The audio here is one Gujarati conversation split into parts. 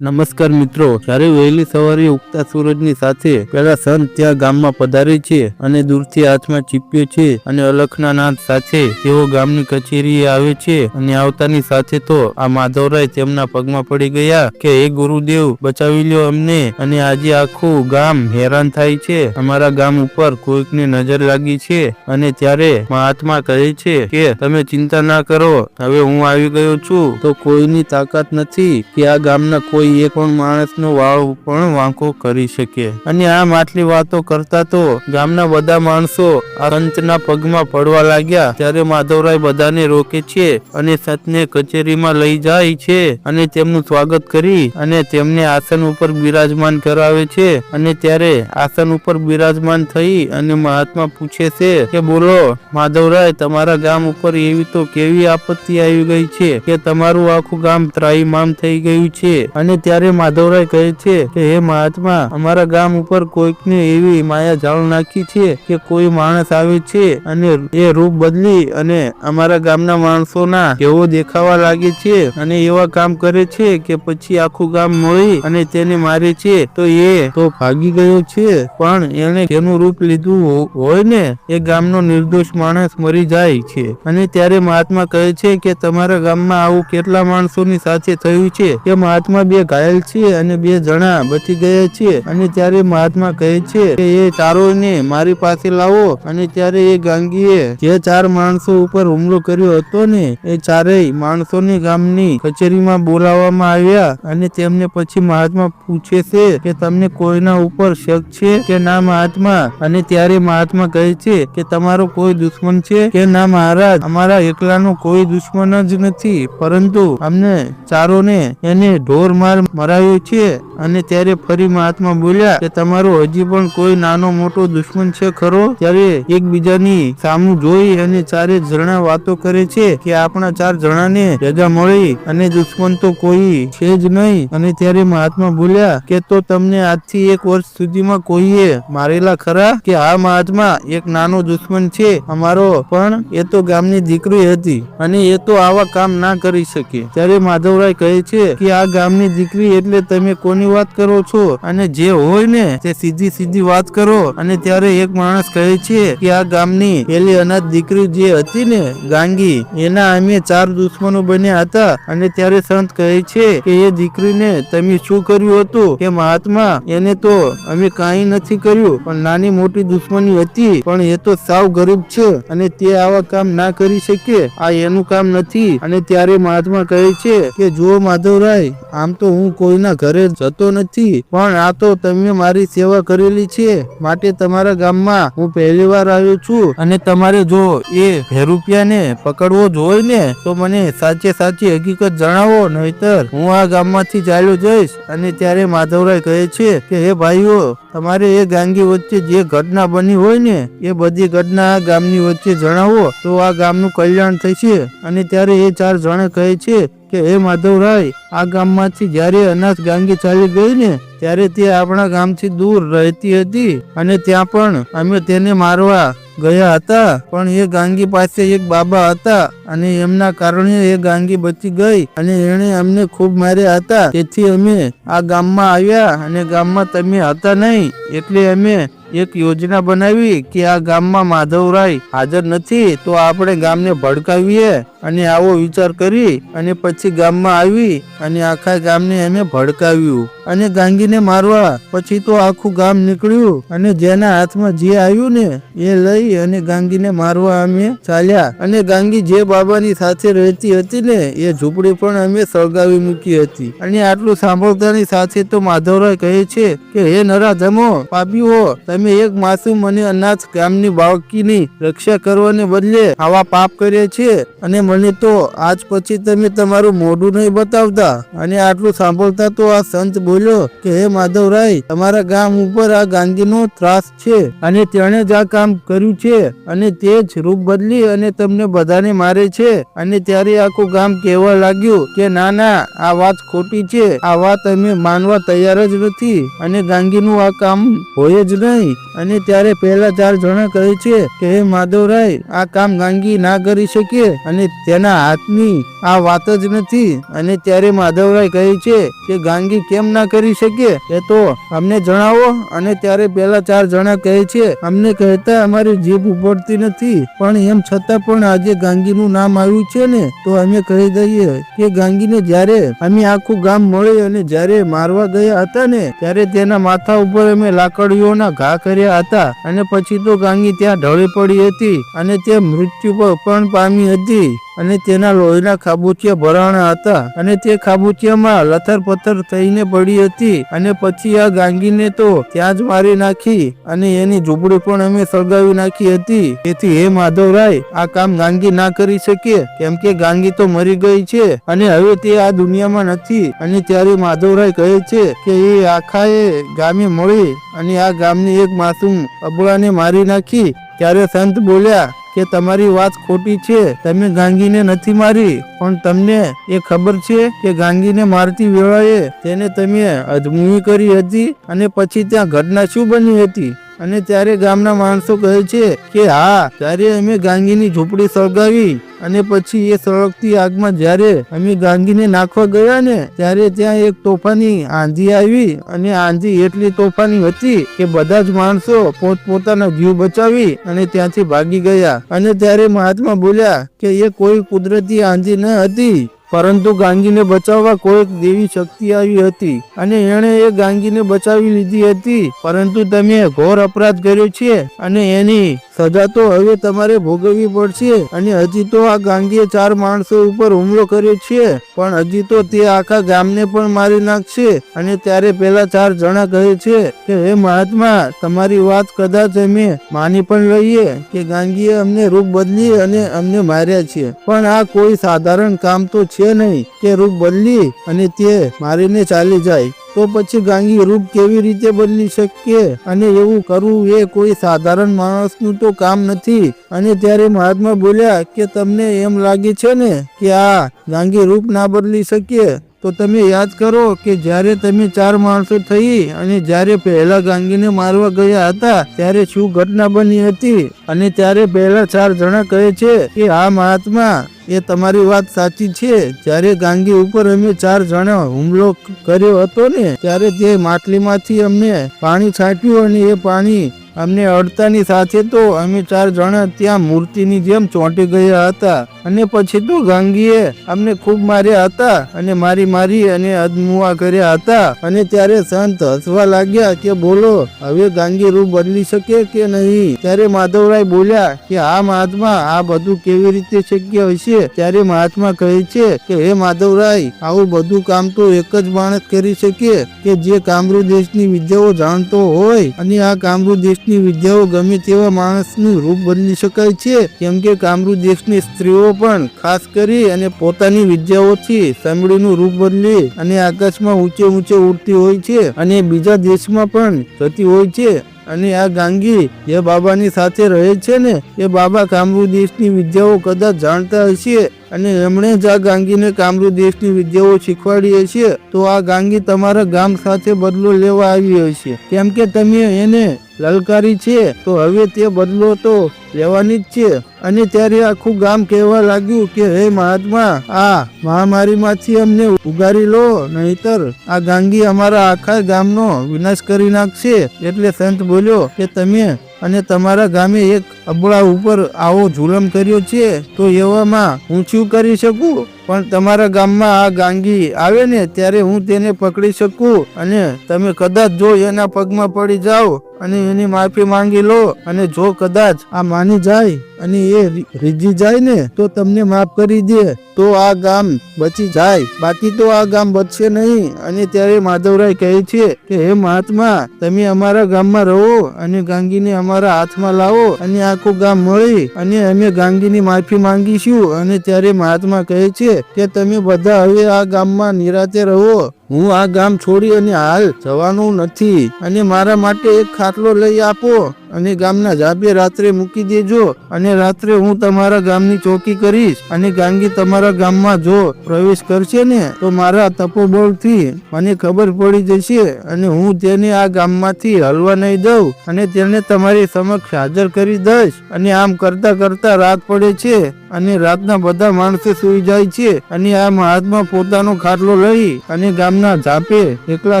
નમસ્કાર મિત્રો, જ્યારે વહેલી સવારે ઉગતા સૂરજની સાથે પેલા સંત ત્યાં ગામમાં પધારે છે અને દૂરથી હાથમાં ચીપ્યો છે અને અલખના નાદ સાથે તેઓ ગામની કચેરીએ આવે છે અને આવતાની સાથે તો આ માધવરાય તેમના પગમાં પડી ગયા કે, હે ગુરુદેવ, બચાવી લ્યો અમને અને આજે આખું ગામ હેરાન થાય છે. અમારા ગામ ઉપર કોઈકની નજર લાગી છે અને ત્યારે મહાત્મા કહે છે કે, તમે ચિંતા ના કરો, હવે હું આવી ગયો છું. તો કોઈની તાકાત નથી કે આ ગામના કોઈ એક પણ માણસનો વાળ પણ વાંકો કરી શકે. અને આ માટલી વાતો કરતા તો ગામના બધા માણસો આ સંતના પગમાં પડવા લાગ્યા ત્યારે માધવરાય બધાને રોકે છે અને સંતને કચેરીમાં લઈ જાય છે અને તેમનું સ્વાગત કરી અને તેમને આસન ઉપર બિરાજમાન કરાવે છે. અને ત્યારે આસન ઉપર બિરાજમાન થઈ અને મહાત્મા પૂછે છે કે બોલો, માધવરાય, તમારા ગામ ઉપર એવી તો કેવી આપત્તિ આવી ગઈ છે કે તમારું આખું ગામ ત્રાહીમામ થઈ ગયું છે અને ત્યારે માધવરાય કહે છે કે, હે મહાત્મા, અમારા ગામ ઉપર કોઈકને એવી માયા જાળ નાખી છે કે કોઈ માણસ આવે છે અને એ રૂપ બદલી અને અમારા ગામના માણસોના કેવો દેખાવા લાગે છે અને એવા કામ કરે છે કે પછી આખું ગામ મળી અને તેને મારે છે, તો એ તો ભાગી ગયો છે. પણ એને જેનું રૂપ લીધું હોય ને, એ ગામનો નિર્દોષ માણસ મરી જાય છે. અને ત્યારે મહાત્મા કહે છે કે, તમારા ગામમાં આવું કેટલા માણસોની સાથે થયું છે? કે મહાત્મા બે ઘાયલ છીએ અને બે જણા બચી ગયા છે અને ત્યારે મહાત્મા કહે છે કે, એ ચારોને મારી પાસે લાવો. અને ત્યારે એ ગાંગીએ જે ચાર માણસો ઉપર હુમલો કર્યો હતો ને, એ ચારેય માણસોને ગામની કચેરીમાં બોલાવવામાં આવ્યા. અને તેમને પછી મહાત્મા પૂછે છે કે, તમને કોઈના ઉપર શક છે કે ના મહાત્મા? અને ત્યારે મહાત્મા કહે છે કે, તમારો કોઈ દુશ્મન છે? કે, ના મહારાજ, અમારા એકલાનો કોઈ દુશ્મન જ નથી. પરંતુ અમને ચારોને એને ઢોર માર મરાયો છે. અને ત્યારે ફરી મહાત્મા બોલ્યા કે તમારો હજી પણ કોઈ નાનો મોટો દુશ્મન છે ખરો? ત્યારે એકબીજાની સામું જોઈ અને ચારે જણા વાતો કરે છે કે આપણા ચાર જણાને રજા મળી અને દુશ્મન તો કોઈ છે જ નહીં. અને ત્યારે મહાત્મા બોલ્યા કે તો તમને આજથી એક વર્ષ સુધીમાં કોઈએ મારેલા ખરા? કે હા મહાત્મા, એક નાનો દુશ્મન છે અમારો, પણ એ તો ગામની દીકરી હતી અને એ તો આવા કામ ના કરી શકે. ત્યારે માધવરાય કહે છે કે આ ગામની દીકરી એટલે તમે કોની વાત કરો છો? અને જે હોય ને, તે સીધી સીધી વાત કરો. અને ત્યારે એક માણસ કહે છે કે, આ ગામની પેલી અનાથ દીકરી જે હતી ને, ગાંગી, એના અમે ચાર દુશ્મનો બન્યા હતા. અને ત્યારે સંત કહે છે કે, એ દીકરીને તમે શું કર્યું હતું? કે મહાત્મા, એને તો અમે કાંઈ નથી કર્યું, પણ નાની મોટી દુશ્મની હતી, પણ એ તો સાવ ગરીબ છે, અને તે આવા કામ ના કરી શકે. આ એનું કામ નથી. અને ત્યારે મહાત્મા કહે છે કે, જો માધવરાય, આમ તો હું કોઈના ઘરે જતો નથી. પણ આ તો તમે મારી સેવા કરેલી છે. માટે તમારા ગામમાં હું પહેલી વાર આવ્યો છું. અને તમારે જો એ ભેરુપિયાને પકડવો જ હોય ને, તો મને સાચે સાચી હકીકત જણાવો, નહીતર હું આ ગામમાંથી ચાલ્યો જઈશ. અને ત્યારે માધવરાય કહે છે કે, હે ભાઈઓ તમારે એ ગાંગી વચ્ચે જે ઘટના બની હોય ને, એ બધી ઘટના ગામની વચ્ચે જણાવો. તો આ ગામનું કલ્યાણ થશે. અને ત્યારે એ ચાર જણા કહે છે કે, હે માધવરાય, આ ગામમાંથી જ્યારે અનાથ ગાંગી ચાલી ગઈ ને, ત્યારે તે આપણા ગામથી દૂર રહેતી હતી. અને ત્યાં પણ અમે તેને મારવા ગયા હતા, પણ એ ગાંગી પાસે એક બાબા હતા અને એમના કારણે એ ગાંગી બચી ગઈ અને એણે અમને ખૂબ માર્યા હતા. તેથી અમે આ ગામમાં આવ્યા અને ગામમાં તમે હતા નહીં, એટલે અમે એક યોજના બનાવી કે આ ગામમાં માધવરાય હાજર નથી, તો આપણે ગામને ભડકાવીએ. અને આવો વિચાર કરી અને પછી ગામમાં આવી અને આખા ગામને એને ભડકાવ્યું. અને ગાંગીને મારવા પછી તો આખું ગામ નીકળ્યું અને જેના હાથમાં જે આવ્યું ને એ લઈ અને ગાંગીને મારવા અમે ચાલ્યા. અને ગાંગી જે બાબાની સાથે રહેતી હતી ને એ ઝૂંપડી પણ અમે સળગાવી મૂકી હતી. અને આટલું સાંભળતાની સાથે તો માધવરાય કહે છે કે, હે નરાધમો પાપીઓ, તમે એક માસુમ અને અનાથ ગામની બાળકીની રક્ષા કરવાને બદલે આવા પાપ કર્યા છે અને મને તો આજ પછી તમે તમારું મોઢું નહીં બતાવતા. અને આટલું સાંભળતા તો આ સંત બોલ્યો કે, હે માધવરાય, તમારા ગામ ઉપર આ ગાંધીનો ત્રાસ છે અને તેણે જ આ કામ કર્યું છે અને તે જ રૂપ બદલી અને તમને બધાને મારે છે. અને ત્યારે આખું ગામ કહેવા લાગ્યું કે, ના ના, આ વાત ખોટી છે. આ વાત અમે માનવા તૈયાર જ નથી અને ગાંગીનું આ કામ હોય જ નહીં. અને ત્યારે પહેલા ચાર જણા કહે છે કે, હે માધવરાય, આ કામ ગાંગી ના કરી શકે અને તેના હાથની આ વાત જ નથી. અને ત્યારે માધવરાય કહે છે કે ગાંગી કેમ ના કરી શકે? એ તો અમને જણાવો. અને ત્યારે પેલા ચાર જણા કહે છે, અમને કહેતા અમારી જીભ ઉપડતી નથી. પણ એમ છતાં પણ આજે ગાંગીનું નામ આવ્યું છે ને, તો અમે કહી દઈએ કે ગાંગીને જ્યારે અમે આખું ગામ મળી અને જ્યારે મારવા ગયા હતા ને, ત્યારે તેના માથા ઉપર અમે લાકડીઓના ઘા કર્યા હતા. અને પછી તો ગાંગી ત્યાં ઢળી પડી હતી અને તે મૃત્યુ પણ પામી હતી. અને તેના લોહીના ખાબુચિયા ભરાણા હતા. અને તે ખાબુચિયામાં લથર પથ્થર થઈને પડી હતી. અને પછી આ ગાંગીને તો ત્યાં જ મારી નાખી. અને એની ઝૂંપડી પણ અમે સળગાવી નાખી હતી. તેથી હે માધવરાય, આ કામ ગાંગી ના કરી શકે. કેમ કે ગાંગી તો મરી ગઈ છે. અને હવે તે આ દુનિયામાં નથી. અને ત્યારે માધવરાય કહે છે કે એ આખા એ ગામે મળી. અને આ ગામની એક માસૂમ અબળાને મારી નાખી. ત્યારે સંત બોલ્યા કે તમારી વાત ખોટી છે, તમે ગાંગીને નથી મારી. પણ તમને એ ખબર છે કે ગાંગીને મારતી વેળાએ તેને તમે અધમુવી કરી હતી અને પછી ત્યાં ઘટના શું બની હતી? અને ત્યારે ગામના માણસો કહે છે કે, હા, ત્યારે અમે ગાંગીની ઝૂંપડી સળગાવી અને પછી એ સળગતી આગમાં જ્યારે અમે ગાંગીને નાખવા ગયા ને, ત્યારે ત્યાં એક તોફાની આંધી આવી અને આંધી એટલી તોફાની હતી કે બધા જ માણસો પોતપોતાના જીવ બચાવી અને ત્યાંથી ભાગી ગયા. અને ત્યારે મહાત્મા બોલ્યા કે, એ કોઈ કુદરતી આંધી ન હતી. પરંતુ ગાંગીને બચાવવા કોઈક દેવી શક્તિ આવી હતી અને એણે એ ગાંગીને બચાવી લીધી હતી. પરંતુ તમે ઘોર અપરાધ કર્યો છે અને એની સજા તો હવે તમારે ભોગવવી પડશે. અને હજી તો આ ગાંગીએ ચાર માણસો ઉપર હુમલો કર્યો છે, પણ હજી તો તે આખા ગામને પણ મારી નાખશે. અને ત્યારે પેલા ચાર જણા કહે છે કે, હે મહાત્મા, તમારી વાત કદાચ અમે માની પણ લઈએ કે ગાંગીએ અમને રૂપ બદલી અને અમને માર્યા છે. પણ આ કોઈ સાધારણ કામ તો છે નહીં કે રૂપ બદલી અને તે મારીને ચાલી જાય, તો પછી ગાંગી રૂપ કેવી રીતે બદલી શકીએ? અને એવું કરવું એ કોઈ સાધારણ માણસનું તો કામ નથી. અને ત્યારે મહાત્મા બોલ્યા કે તમને એમ લાગે છે ને કે આ ગાંગી રૂપ ના બદલી શકીએ? તો તમે યાદ કરો કે જ્યારે તમે ચાર માણસો થઈ અને જ્યારે પહેલા ગાંગીને મારવા ગયા હતા, ત્યારે શું ઘટના બની હતી? અને ત્યારે પહેલા ચાર જણા કહે છે કે, આ મહાત્મા, એ તમારી વાત સાચી છે. જ્યારે ગાંગી ઉપર અમે ચાર જણા હુમલો કર્યો હતો ને, ત્યારે તે માટલીમાંથી અમને પાણી છાંટ્યું અને એ પાણી અમને અડતાની સાથે તો અમે ચાર જણા ત્યાં મૂર્તિની જેમ ચોંટી ગયા હતા. અને પછી તો ગાંગીએ અમને ખૂબ માર્યા હતા અને મારી મારી અને અદમુઆ કર્યા હતા. અને ત્યારે સંત હસવા લાગ્યા કે બોલો, હવે ગાંગી રૂપ બદલી શકે કે નહીં? ત્યારે માધવરાય બોલ્યા કે આ મહાત્મા, આ બધું કેવી રીતે શક્ય હશે? ત્યારે મહાત્મા કહે છે કે, હે માધવરાય, આવું બધું કામ તો એક જ માણસ કરી શકે કે જે કામરૂ દેશની વિદ્યાઓ જાણતો હોય અને આ કામરૂ દેશની વિદ્યાઓ ગમે તેવા માણસનું રૂપ બદલી શકાય છે. કેમ કે કામરૂ દેશની સ્ત્રીઓ પણ ખાસ કરી અને પોતાની વિદ્યાઓથી સાંભળીનું રૂપ બદલી અને આકાશમાં ઊંચે ઊંચે ઉડતી હોય છે અને બીજા દેશમાં પણ જતી હોય છે. અને આ ગાંગી જે બાબાની સાથે રહે છે ને, એ બાબા કામરૂ દેશની વિદ્યાઓ કદાચ જાણતા હશે અને એમણે જ આ ગાંગીને કામરૂ દેશની વિદ્યાઓ શીખવાડી હશે, તો આ ગાંગી તમારા ગામ સાથે બદલો લેવા આવી હશે. કેમ કે તમે એને લલકારી છે તો હવે તે બદલો તો લેવાની જ છે. અને ત્યારે આખું ગામ કહેવા લાગ્યું કે, હે મહાત્મા, આ મહામારીમાંથી અમને ઉગારી લો, નહીતર આ ગાંગી અમારા આખા ગામનો વિનાશ કરી નાખશે. એટલે સંત બોલ્યો કે, તમે અને તમારા ગામે એક અબળા ઉપર આવો જુલમ કર્યો છે, તો એવામાં હું શું કરી શકું? પણ તમારા ગામમાં આ ગાંગી આવે ને, ત્યારે હું તેને પકડી શકું અને તમે કદાચ જો એના પગમાં પડી જાઓ અને એની માફી માંગી લો અને જો કદાચ આ માની જાય અને એ રીજી જાય ને તો તમને માફ કરી દે. તો આ ગામ બચી જાય. બાકી તો આ ગામ બચશે નહીં. અને ત્યારે માધવરાય કહે છે કે, હે મહાત્મા, તમે અમારા ગામમાં રહો અને ગાંગીને અમારા હાથમાં લાવો અને આખું ગામ મળી અને અમે ગાંગીની માફી માંગીશું. અને ત્યારે મહાત્મા કહે છે કે, તમે બધા હવે આ ગામમાં નિરાતે રહો. હું આ ગામ છોડી અને હાલ જવાનું નથી. અને મારા માટે એક ખાટલો લઈ આપો અને ગામના જાબે રાત્રે મૂકી દેજો. અને રાત્રે હું તમારા ગામની ચોકી કરીશ અને ગાંગી તમારા ગામમાં જો પ્રવેશ કરશે ને, તો મારા તપોબળથી મને ખબર પડી જશે અને હું તેને આ ગામમાંથી હલવા નહીં દઉં અને તેને તમારી સમક્ષ હાજર કરી દઈશ. અને આમ કરતા કરતા રાત પડે છે અને રાતના બધા માણસો સુઈ જાય છે અને આ મહાત્મા પોતાનો ખાટલો લઈ અને ગામના ઝાપે એકલા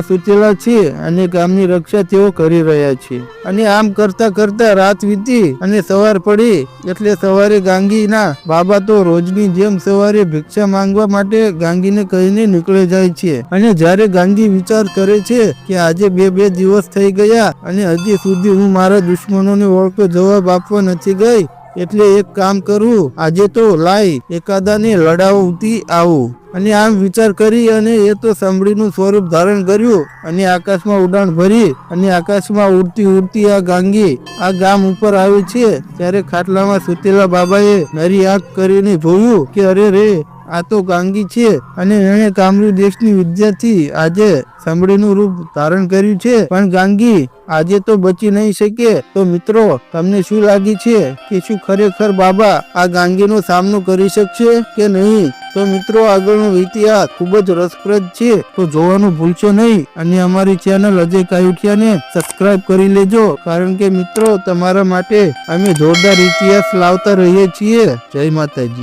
સૂતેલા છે અને ગામની રક્ષા તેઓ કરી રહ્યા છે. અને આમ કરતા કરતા રાત વીતી અને સવાર પડી એટલે સવારે ગાંગીના બાબા તો રોજની જેમ સવારે ભિક્ષા માંગવા માટે ગાંગીને કહીને નીકળી જાય છે. અને જ્યારે ગાંગી વિચાર કરે છે કે આજે બે બે દિવસ થઈ ગયા અને હજી સુધી હું મારા દુશ્મનોને ઓળખો જવાબ આપવા નથી ગઈ એટલે એક કામ કરું, આજે તો લાય એકાદાને લડાવતી આવું. અને આમ વિચાર કરી અને એ તો સાંભળીનું સ્વરૂપ ધારણ કર્યું અને આકાશમાં ઉડાણ ભરી અને આકાશમાં ઉડતી ઉડતી આ ગાંગી, આ ગામ ઉપર આવે છે. ત્યારે ખાટલામાં સુતેલા બાબાએ નરી આંખ કરીને જોયું કે અરે રે આ તો ગાંગી છે અને એણે કામરૂ દેશની વિદ્યાથી આજે સાંભળીનું રૂપ ધારણ કર્યું છે. પણ ગાંગી, આજે તો બચી નહીં શકે. તો મિત્રો, તમને શું લાગે છે કે શું ખરેખર બાબા આ ગાંગીનો સામનો કરી શકશે કે નહીં? તો મિત્રો, આગળનો ઇતિહાસ ખૂબ જ રસપ્રદ છે. તો જોવાનું ભૂલશો નહીં અને અમારી ચેનલ અજય કાયુઠિયાને સબસ્ક્રાઇબ કરી લેજો. કારણ કે મિત્રો, તમારા માટે અમે જોરદાર ઇતિહાસ લાવતા રહીએ છીએ. જય માતાજી.